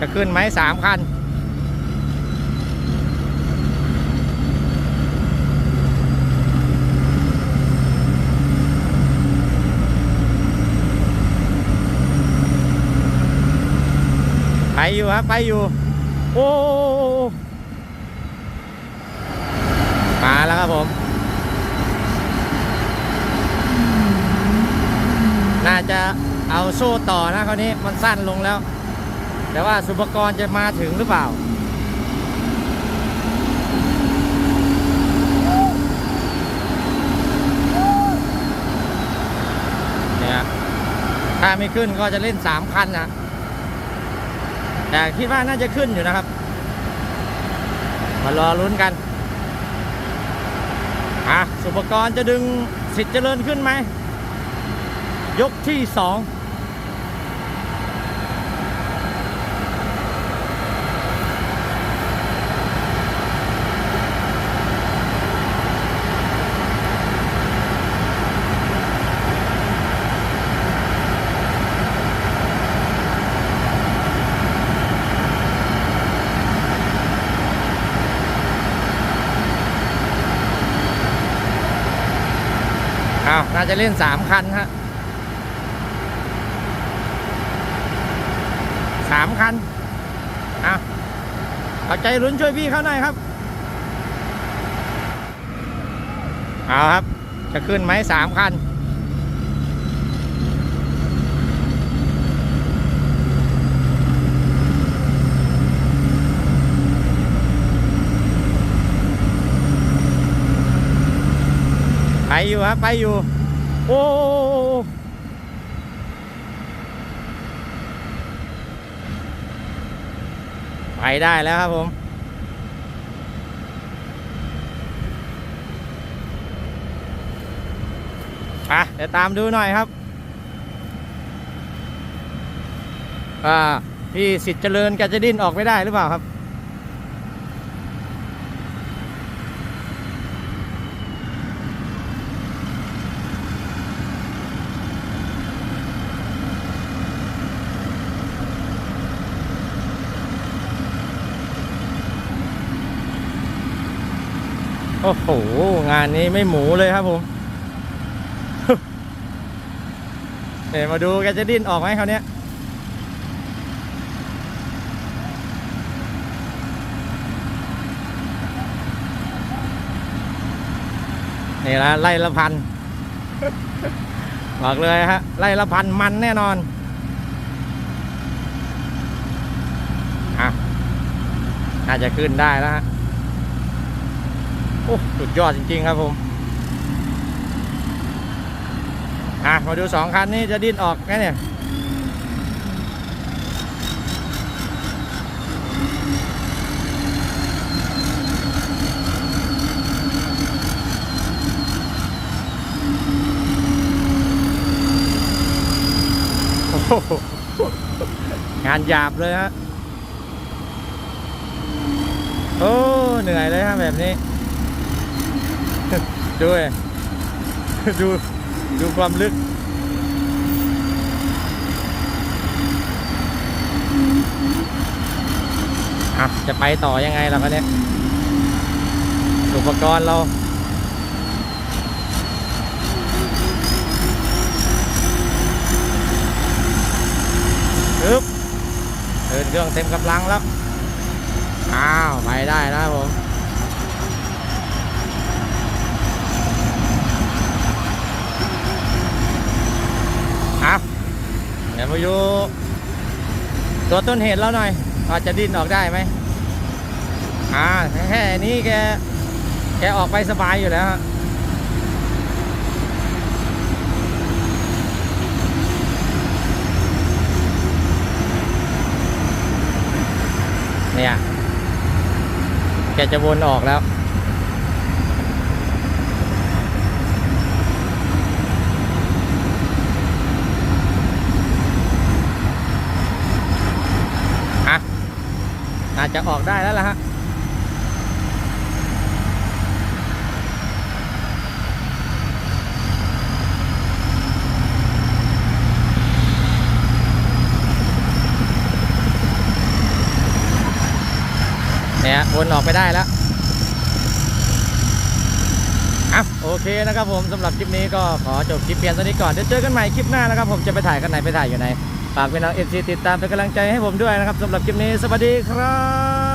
จะขึ้นไหมสามคัน ไปอยู่ครับ ไปอยู่ โอ้มาแล้วครับผม น่าจะเอาโซ่ต่อนะคราวนี้มันสั้นลงแล้ว แต่ว่าสุปกรณ์จะมาถึงหรือเปล่า เนี่ยถ้าไม่ขึ้นก็จะเล่นสามคันนะ แต่คิดว่าน่าจะขึ้นอยู่นะครับ มารอลุ้นกัน อะ สุปกรณ์จะดึงสิทธิ์เจริญขึ้นไหม ยกที่สอง อ้าวน่าจะเล่นสามคันฮะสามคันอ้าวเอาใจลุ้นช่วยพี่เขาหน่อยครับ เอาครับ จะขึ้นไหมสามคัน ไปอยู่ครับ ไปอยู่ โอ้ไปได้แล้วครับผมอะเดี๋ยวตามดูหน่อยครับอ่าพี่สิทธิ์เจริญแกจะดิ้นออกไม่ได้หรือเปล่าครับ โอ้โห งานนี้ไม่หมูเลยครับผมเดี๋ยวมาดูแกจะดิ้นออกไหมคราวเนี้ยนี่ละไล่ละพัน บอกเลยฮะ ไล่ละพันมันแน่นอนอะน่าจะขึ้นได้แล้วฮะ อ้สุดยอดจริง ๆ ครับผมอะมาดูสองคันนี้จะดิ้นออกไหมเนี่ยงานหยาบเลยฮะ โอ้ เหนื่อยเลยฮะแบบนี้ ดูดิดูดูความลึก อะ จะไปต่อยังไงล่ะคะเนี่ย อุปกรณ์เราปึ๊บเดินเครื่องเต็มกำลังแล้ว อ้าว ไปได้แล้วผม ครับเดี๋ยว มาดูตัวต้นเหตุแล้วหน่อยว่าจจะดิ้นออกได้ไหมอ่าแค่นี้แก แกออกไปสบายอยู่แล้วเนี่ย แกจะวนออกแล้ว อะน่า จะออกได้แล้วล่ะฮะเนี่ยวนออกไปได้แล้วอะโอเคนะครับผมสำหรับคลิปนี้ก็ขอจบคลิปเพียงเท่านี้ก่อนเดี๋ยวเจอกันใหม่คลิปหน้านะครับผมจะไปถ่ายกันไหนไปถ่ายอยู่ไหน ฝากพี่น้องเอฟซีติดตามเป็นกำลังใจให้ผมด้วยนะครับสำหรับคลิปนี้สวัสดีครับ